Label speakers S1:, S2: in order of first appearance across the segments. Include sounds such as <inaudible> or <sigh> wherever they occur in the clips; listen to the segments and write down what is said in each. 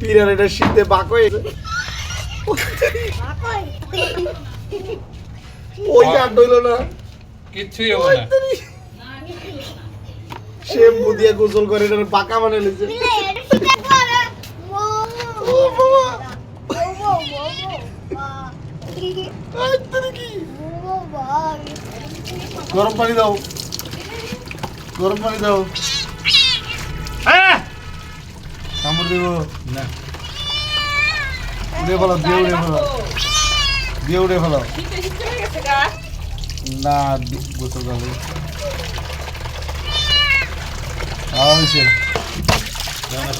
S1: বিড়াল এটা শীতে বাক হয়ে ওই কাণ্ড হইল না।
S2: কিচ্ছুই হবে না।
S1: শ্যাম্পু দিয়ে গোসল করে এটা বাঁকা মানে কি গরম পানি দাও। গরম পানি দাও। দিব?
S2: না।
S1: উড়ে ফেলো দিয়ে উড়ে ফেলো। দিয়ে উড়ে ফেলো। না গোসল করবে। খাওয়া হয়েছে।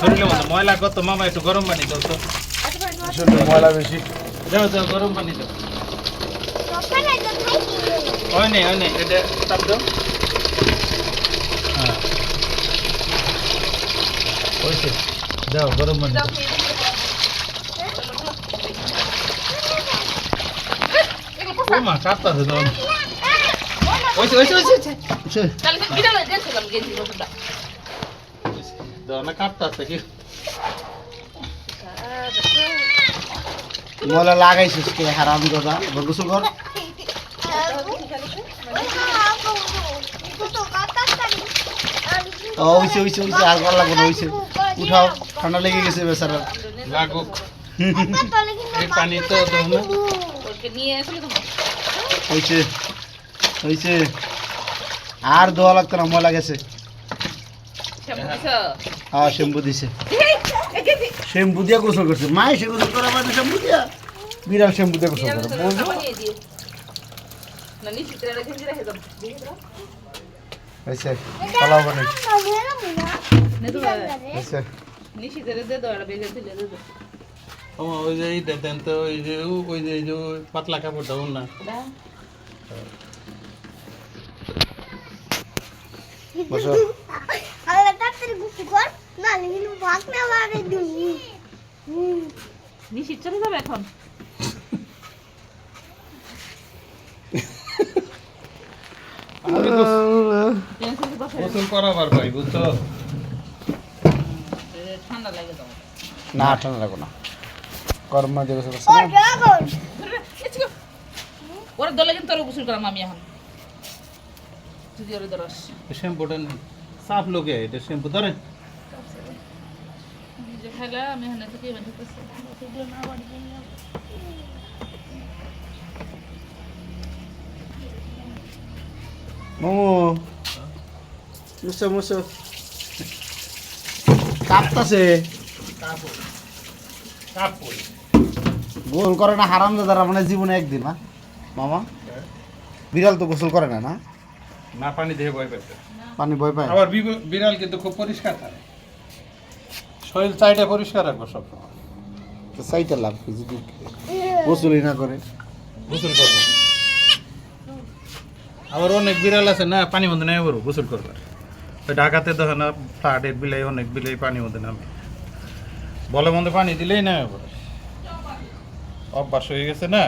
S2: মধ্যে ময়লা কত মামা একটু গরম পানি দাও তো।
S1: শরীরে ময়লা বেশি।
S2: দাও দাও গরম পানি দাও। ওই নেই ওই নেই এটা তাপ দাও। হ্যাঁ। দাও গরম পানি দাও। ও মা কাঁপতাছে তো ওইছে ওইছে ওইছে ওইছে। দাও না কাঁপতাছে কি
S1: ময়লা লাগাইছিস কে হারাম দাদা গোসল কর। ও হইছে হইছে হইছে আর ভালো লাগবে না হইছে উঠাও। ঠান্ডা লেগে গেছে বেচারা।
S2: লাগুক। এই পানি তো
S1: হইছে হইছে। আর দোয়া লাগতো না ময়লা গেছে। হ্যাঁ শ্যাম্পু দিছে। শ্যাম্পু দিয়ে গোসল করছে। মায়ে সে গোসল করা মানে শ্যাম্পু দিয়া? বিড়াল শ্যাম্পু দিয়ে গোসল করে। বলব হয়েছে পালাও বানাই হয়েছে
S2: ও ওই যে এইটা দেন তো ওই যে ওই যে যে পাতলা কাপড়টা ওর না?
S1: বসো।
S3: নিশ্চিত চলে যাবে এখন?
S2: গোসল করাবার ভাই বুঝছ?
S3: ঠান্ডা লাগে তো।
S1: না ঠান্ডা লাগো না। গরম না দিয়ে গোসল করছে না
S3: ওরা দলে কিন্তু তোর গোসল করাম আমি এখন। যদি ওরে দরস
S2: শ্যাম্পুটা নেই সাফ লোকে এটা শ্যাম্পু ধরেন
S3: যে খাইলা আমি এখানে থেকে এবার ঢুকেছি
S1: মোমো। Musso Musso কাঁপতাছে। গোসল করে না হারাম দাদারা মানে জীবনে একদিন না মামা? বিড়াল তো গোসল করে না না?
S2: না পানি দিয়ে ভয় পেতে।
S1: পানি ভয় পায়?
S2: আবার বিড়াল কিন্তু খুব পরিষ্কার থাকে। শরীর চাইটা পরিষ্কার রাখব সব
S1: তো সাইটা লাভ কি যদি গোসলই না করে?
S2: গোসল করব। আবার অনেক বিড়াল আছে না পানি বন্ধ পড়ব গোসল করবার। ওই ঢাকাতে দেখো না ফ্লাটের বিলাই অনেক বিলাই পানি মধ্যে নামে। বলে মধ্যে পানি দিলেই নেমে পড়ে অভ্যাস হয়ে গেছে না?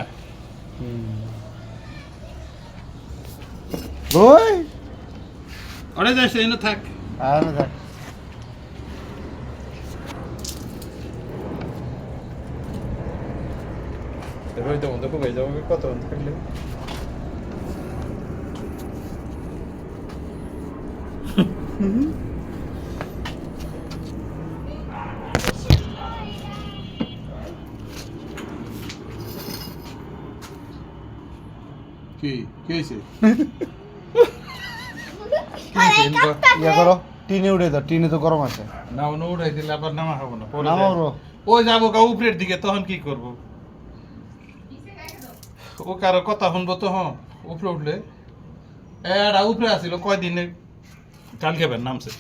S1: ওই।
S2: ওরে যাই সেই থাক।
S1: আর না
S2: মধ্যে যাব কত থাকলে কি কি হয়েছে <laughs>
S1: ইয়া করো টিনে উঠে দাও টিনে তো গরম আছে।
S2: না অন্য উঠাই দিলে আবার নামা হব না পরে
S1: নামাও রো।
S2: ও যাব গা উপরের দিকে তখন কি করব? ও কারও কথা শুনব তো হ্যাঁ উপরে উঠলে। এরা উপরে আসিল কয়দিনে? टाल के नाम से।